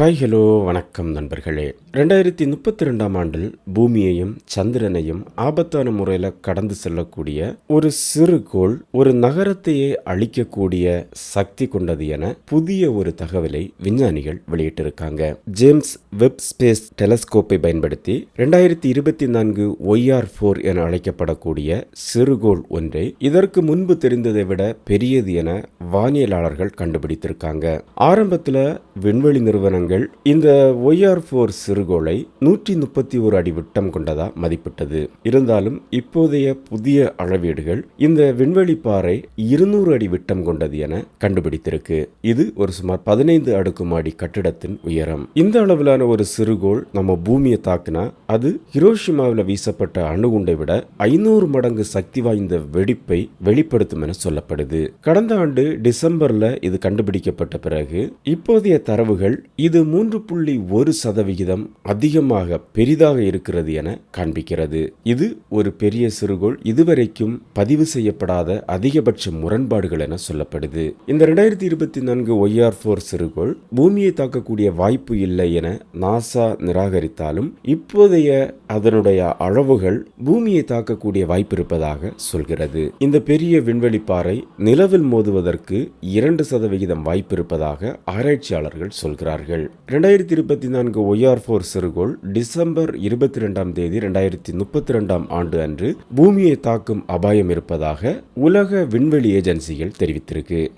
Hi hello வணக்கம் நண்பர்களே. ரெண்டாயிரத்தி முப்பத்தி ரெண்டாம் ஆண்டில் பூமியையும் சந்திரனையும் ஆபத்தான முறையில் கடந்து செல்லக்கூடிய ஒரு சிறுகோள் ஒரு நகரத்தையே அழிக்கக்கூடிய சக்தி கொண்டது என புதிய ஒரு தகவலை விஞ்ஞானிகள் வெளியிட்டிருக்காங்க. ஜேம்ஸ் வெப் ஸ்பேஸ் டெலஸ்கோப்பை பயன்படுத்தி ரெண்டாயிரத்தி இருபத்தி நான்கு ஒய்ஆர் ஃபோர் என அழைக்கப்படக்கூடிய சிறுகோள் ஒன்றை இதற்கு முன்பு தெரிந்ததை விட பெரியது என வானியலாளர்கள் கண்டுபிடித்திருக்காங்க. ஆரம்பத்தில் விண்வெளி நிறுவனங்கள் இந்த ஒய்ஆர் ஃபோர் சிறுகோளை நூற்றி முப்பத்தி ஒரு அடி விட்டம் கொண்டதா மதிப்பிட்டது. இருந்தாலும் இப்போதைய புதிய அளவீடுகள் இந்த விண்வெளி பாறை இருநூறு அடி விட்டம் கொண்டது என கண்டுபிடித்திருக்கு. இது ஒரு சுமார் பதினைந்து அடுக்குமாடி கட்டிடத்தின் உயரம். இந்த அளவிலான ஒரு சிறுகோள் நம்ம பூமியை தாக்குனா அது ஹிரோஷிமாவில் வீசப்பட்ட அணுகுண்டை விட ஐநூறு மடங்கு சக்தி வாய்ந்த வெடிப்பை வெளிப்படுத்தும் என சொல்லப்படுது. கடந்த ஆண்டு டிசம்பர்ல இது கண்டுபிடிக்கப்பட்ட பிறகு இப்போதைய தரவுகள் இது மூன்று புள்ளி ஒரு சதவிகிதம் அதிகமாக பெரிதாக இருக்கிறது என காண்பிக்கிறது. இது ஒரு பெரிய சிறுகோள். இதுவரைக்கும் பதிவு செய்யப்படாத அதிகபட்ச முரண்பாடுகள் என சொல்லப்படுது. இந்த ரெண்டாயிரத்தி இருபத்தி நான்கு ஒய்ஆர் ஃபோர் சிறுகோள் பூமியை தாக்கக்கூடிய வாய்ப்பு இல்லை என நாசா நிராகரித்தாலும் இப்போதைய அதனுடைய அளவுகள் பூமியை தாக்கக்கூடிய வாய்ப்பு இருப்பதாக சொல்கிறது. இந்த பெரிய விண்வெளி பாறை நிலவில் மோதுவதற்கு இரண்டு சதவிகிதம் வாய்ப்பு இருப்பதாக ஆராய்ச்சியாளர்கள் சொல்கிறார்கள். ரெண்டாயிரத்தி இருபத்தி நான்கு ஒய்ஆர் ஃபோர் சிறுகோள் டிசம்பர் இருபத்தி ரெண்டாம் தேதி ரெண்டாயிரத்தி முப்பத்தி ரெண்டாம் ஆண்டு அன்று பூமியை தாக்கும் அபாயம் இருப்பதாக உலக விண்வெளி ஏஜென்சிகள் தெரிவித்திருக்கு.